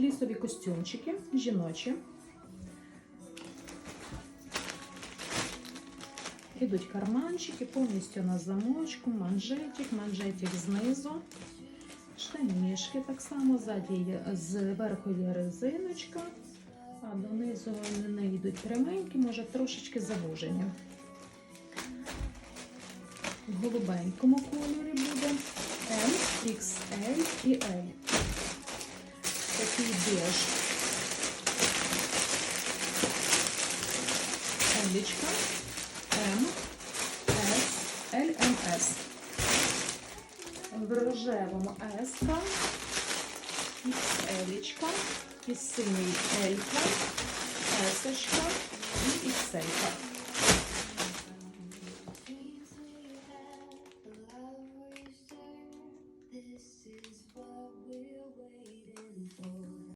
флісові костюмчики жіночі. Ідуть карманчики, повністю на замочку, манжетик, манжетик знизу. Штанішки так само, ззаді зверху є резиночка, а донизу вони не йдуть пряменькі, може трошечки завужені. В голубенькому кольорі буде M, XL і L макіяж. Елічка. М, С, ЛМС. В рожевому С-ка, Елічка, і синій Елька, Есочка. І Ікселька. this is